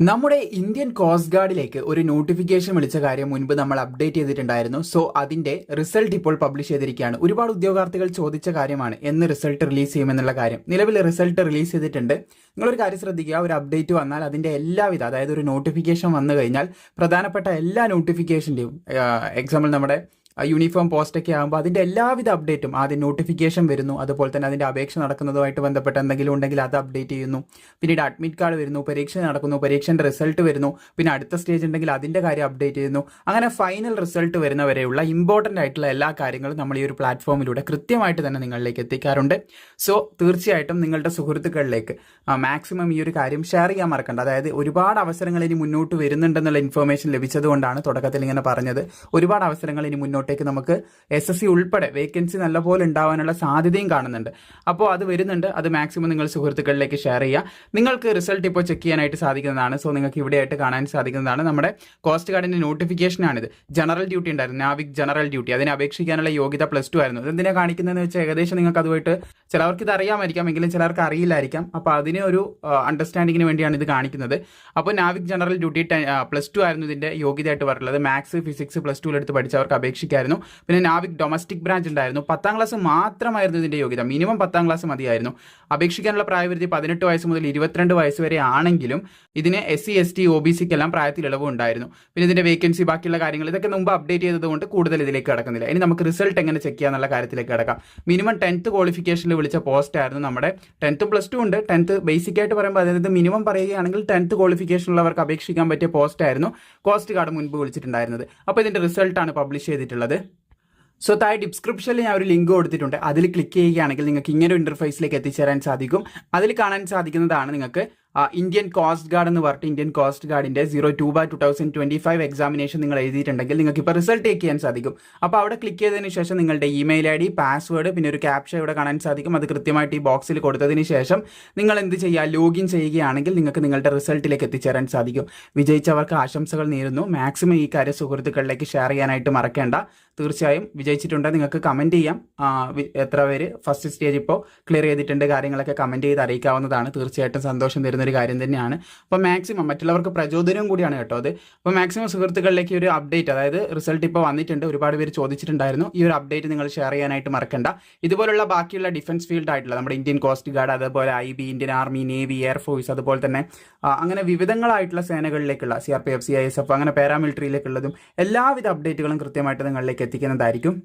നമ്മുടെ Indian cost ഗാർഡിലേക്ക് ഒരു notification വിളിച്ച കാര്യം മുൻപ് നമ്മൾ അപ്ഡേറ്റ് ചെയ്തിട്ടുണ്ടായിരുന്നു. സോ അതിന്റെ റിസൾട്ട് ഇപ്പോൾ പബ്ലിഷ് ചെയ്തിരിക്കുകയാണ്. ഒരുപാട് ഉദ്യോഗാർത്ഥികൾ ചോദിച്ച കാര്യമാണ് എന്ന് റിസൾട്ട് റിലീസ് ചെയ്യുമെന്നുള്ള കാര്യം. നിലവിൽ റിസൾട്ട് റിലീസ് ചെയ്തിട്ടുണ്ട്. നിങ്ങളൊരു കാര്യം ശ്രദ്ധിക്കുക ഒരു അപ്ഡേറ്റ് വന്നാൽ അതിന്റെ എല്ലാവിധ അതായത് ഒരു നോട്ടിഫിക്കേഷൻ വന്നു കഴിഞ്ഞാൽ പ്രധാനപ്പെട്ട എല്ലാ നോട്ടിഫിക്കേഷന്റെയും എക്സാമ്പിൾ നമ്മുടെ യൂണിഫോം പോസ്റ്റൊക്കെ ആകുമ്പോൾ അതിന്റെ എല്ലാവിധ അപ്ഡേറ്റും ആദ്യം നോട്ടിഫിക്കേഷൻ വരുന്നു. അതുപോലെ തന്നെ അതിന്റെ അപേക്ഷ നടക്കുന്നതുമായിട്ട് ബന്ധപ്പെട്ട് എന്തെങ്കിലും ഉണ്ടെങ്കിൽ അത് അപ്ഡേറ്റ് ചെയ്യുന്നു. പിന്നീട് അഡ്മിറ്റ് കാർഡ് വരുന്നു പരീക്ഷ നടക്കുന്നു പരീക്ഷന്റെ റിസൾട്ട് വരുന്നു. പിന്നെ അടുത്ത സ്റ്റേജ് ഉണ്ടെങ്കിൽ അതിന്റെ കാര്യം അപ്ഡേറ്റ് ചെയ്യുന്നു. അങ്ങനെ ഫൈനൽ റിസൾട്ട് വരുന്നവരെയുള്ള ഇമ്പോർട്ടന്റ് ആയിട്ടുള്ള എല്ലാ കാര്യങ്ങളും നമ്മൾ ഈ ഒരു പ്ലാറ്റ്ഫോമിലൂടെ കൃത്യമായിട്ട് തന്നെ നിങ്ങളിലേക്ക് എത്തിക്കാറുണ്ട്. സോ തീർച്ചയായിട്ടും നിങ്ങളുടെ സുഹൃത്തുക്കളിലേക്ക് മാക്സിമം ഈ ഒരു കാര്യം ഷെയർ ചെയ്യാൻ മറക്കണ്ട. അതായത് ഒരുപാട് അവസരങ്ങൾ ഇനി മുന്നോട്ട് വരുന്നുണ്ടെന്നുള്ള ഇൻഫർമേഷൻ ലഭിച്ചതുകൊണ്ടാണ് തുടക്കത്തിൽ ഇങ്ങനെ പറഞ്ഞത്. ഒരുപാട് അവസരങ്ങൾ ഇനി മുന്നോട്ടേക്ക് നമുക്ക് എസ് എസ് സി ഉൾപ്പെടെ വേക്കൻസി നല്ലപോലെ ഉണ്ടാവാനുള്ള സാധ്യതയും കാണുന്നുണ്ട്. അപ്പോൾ അത് വരുന്നുണ്ട്. അത് മാക്സിമം നിങ്ങൾ സുഹൃത്തുക്കളിലേക്ക് ഷെയർ ചെയ്യുക. നിങ്ങൾക്ക് റിസൾട്ട് ഇപ്പോൾ ചെക്ക് ചെയ്യാനായിട്ട് സാധിക്കുന്നതാണ്. സോ നിങ്ങൾക്ക് ഇവിടെയായിട്ട് കാണാൻ സാധിക്കുന്നതാണ് നമ്മുടെ കോസ്റ്റ് ഗാർഡിന്റെ നോട്ടിഫിക്കേഷനാണിത് ജനറൽ ഡ്യൂട്ടി ഉണ്ടായിരുന്നു. നാവിക് ജനറൽ ഡ്യൂട്ടി അതിനെ അപേക്ഷിക്കാനുള്ള യോഗ്യത പ്ലസ് ടു ആയിരുന്നു. അതെന്തിനാ കാണിക്കുന്നതെന്ന് വെച്ചാൽ ഏകദേശം നിങ്ങൾക്ക് അതുമായിട്ട് ചിലവർക്ക് ഇത് അറിയാമായിരിക്കാം. എങ്കിലും ചിലർക്ക് അറിയില്ലായിരിക്കാം. അപ്പോൾ അതിനെ ഒരു അണ്ടർസ്റ്റാൻഡിങ്ങിന് വേണ്ടിയാണ് ഇത് കാണിക്കുന്നത്. അപ്പോൾ Navik general duty plus two ആയിരുന്നു ഇതിന്റെ യോഗ്യതയായിട്ട് പറഞ്ഞിട്ടുള്ളത്. മാത്സ് ഫിസിക്സ് പ്ലസ് ടുവിലെടുത്ത് പഠിച്ചവർക്ക് അപേക്ഷിക്കായിരുന്നു പിന്നെ നാവിക് ഡൊമസ്റ്റിക് ബ്രാഞ്ച് ഉണ്ടായിരുന്നു. പത്താം ക്ലാസ് മാത്രമായിരുന്നു ഇതിന്റെ യോഗ്യത. മിനിമം പത്താം ക്ലാസ് മതിയായിരുന്നു. അപേക്ഷിക്കാനുള്ള പ്രായപരിധി പതിനെട്ട് വയസ്സ് മുതൽ ഇരുപത്തിരണ്ട് വയസ്സ് വരെ ആണെങ്കിലും ഇതിന് S C S T O B സിക്കെല്ലാം പ്രായത്തിൽ ഇളവ് ഉണ്ടായിരുന്നു. പിന്നെ ഇതിന്റെ വേക്കൻസി ബാക്കിയുള്ള കാര്യങ്ങൾ ഇതൊക്കെ മുമ്പ് അപ്ഡേറ്റ് ചെയ്തതുകൊണ്ട് കൂടുതൽ ഇതിലേക്ക് കിടക്കുന്നില്ല. ഇനി നമുക്ക് റിസൾട്ട് എങ്ങനെ ചെക്ക് ചെയ്യാന്നുള്ള കാര്യത്തിലേക്ക് കിടക്കാം. മിനിമം ടെൻത്ത് ക്വാളിഫിക്കേഷനിൽ വിളിച്ച പോസ്റ്റ് ആയിരുന്നു നമ്മുടെ. ടെൻത്ത് പ്ലസ് ടു ഉണ്ട്. ടെൻത്ത് ബേസിക് ആയിട്ട് പറയുമ്പോൾ അതായത് മിനിമം പറയുകയാണെങ്കിൽ ടെൻത്ത് ക്വാളിഫിക്കേഷനുള്ളവർക്ക് അപേക്ഷിക്കാൻ പറ്റിയ പോസ്റ്റ് ആയിരുന്നു. കോസ്റ്റ് കാർഡ് മുൻപ് വിളിച്ചിട്ടുണ്ടായിരുന്നത്. അപ്പോൾ ഇതിന്റെ റിസൾട്ടാണ് പബ്ലിഷ് ചെയ്തിട്ടുള്ളത്. സോ താഴെ ഡിസ്ക്രിപ്ഷനിൽ ഞാൻ ഒരു ലിങ്ക് കൊടുത്തിട്ടുണ്ട്. അതിൽ ക്ലിക്ക് ചെയ്യുകയാണെങ്കിൽ നിങ്ങൾക്ക് ഇങ്ങനെ ഒരു ഇന്റർഫേസിലേക്ക് എത്തിച്ചേരാൻ സാധിക്കും. അതിൽ കാണാൻ സാധിക്കുന്നതാണ് നിങ്ങൾക്ക് ഇന്ത്യൻ കോസ്റ്റ് ഗാർഡ് എന്ന് പറഞ്ഞിട്ട് Indian cost ഗാർഡിന്റെ zero two by two thousand twenty five examination നിങ്ങൾ എഴുതിയിട്ടുണ്ടെങ്കിൽ നിങ്ങൾക്ക് ഇപ്പോൾ റിസൾട്ട് ചെക്ക് ചെയ്യാൻ സാധിക്കും. അപ്പോൾ അവിടെ ക്ലിക്ക് ചെയ്തതിന് ശേഷം നിങ്ങളുടെ ഇമെയിൽ ഐ ഡി പാസ്വേഡ് പിന്നെ ഒരു ക്യാപ്ഷ ഇവിടെ കാണാൻ സാധിക്കും. അത് കൃത്യമായിട്ട് ഈ ബോക്സിൽ കൊടുത്തതിന് ശേഷം നിങ്ങൾ എന്ത് ചെയ്യുക ലോഗിൻ ചെയ്യുകയാണെങ്കിൽ നിങ്ങൾക്ക് നിങ്ങളുടെ റിസൾട്ടിലേക്ക് എത്തിച്ചേരാൻ സാധിക്കും. വിജയിച്ചവർക്ക് ആശംസകൾ നേരുന്നു. മാക്സിമം ഈ കാര്യ സുഹൃത്തുക്കളിലേക്ക് ഷെയർ ചെയ്യാനായിട്ട് മറക്കേണ്ട. തീർച്ചയായും വിജയിച്ചിട്ടുണ്ട് നിങ്ങൾക്ക് കമന്റ് ചെയ്യാം. എത്ര പേര്? ഫസ്റ്റ് സ്റ്റേജ് ഇപ്പോൾ ക്ലിയർ ചെയ്തിട്ടുണ്ട്. കാര്യങ്ങളൊക്കെ കമന്റ് ചെയ്ത് അറിയിക്കാവുന്നതാണ്. തീർച്ചയായിട്ടും സന്തോഷം തരുന്ന ഒരു കാര്യം തന്നെയാണ്. അപ്പോൾ മാക്സിമം മറ്റുള്ളവർക്ക് പ്രചോദനവും കൂടിയാണ് കേട്ടോ അത്. അപ്പോൾ മാക്സിമം സുഹൃത്തുക്കളിലേക്ക് ഒരു അപ്ഡേറ്റ് അതായത് റിസൾട്ട് ഇപ്പോൾ വന്നിട്ടുണ്ട്. ഒരുപാട് പേര് ചോദിച്ചിട്ടുണ്ടായിരുന്നു. ഈ ഒരു അപ്ഡേറ്റ് നിങ്ങൾ ഷെയർ ചെയ്യാനായിട്ട് മറക്കണ്ട. ഇതുപോലുള്ള ബാക്കിയുള്ള ഡിഫൻസ് ഫീൽഡ് ആയിട്ടുള്ള നമ്മുടെ ഇന്ത്യൻ കോസ്റ്റ് ഗാർഡ് അതുപോലെ I B Indian army navy air force അതുപോലെ തന്നെ അങ്ങനെ വിവിധങ്ങളായിട്ടുള്ള സേനകളിലേക്കുള്ള C R P F C I S F അങ്ങനെ പാരാമിലിറ്ററിയിലേക്കുള്ളതും എല്ലാവിധ അപ്ഡേറ്റുകളും കൃത്യമായിട്ട് നിങ്ങളിലേക്ക് എത്തിക്കുന്നതായിരിക്കും.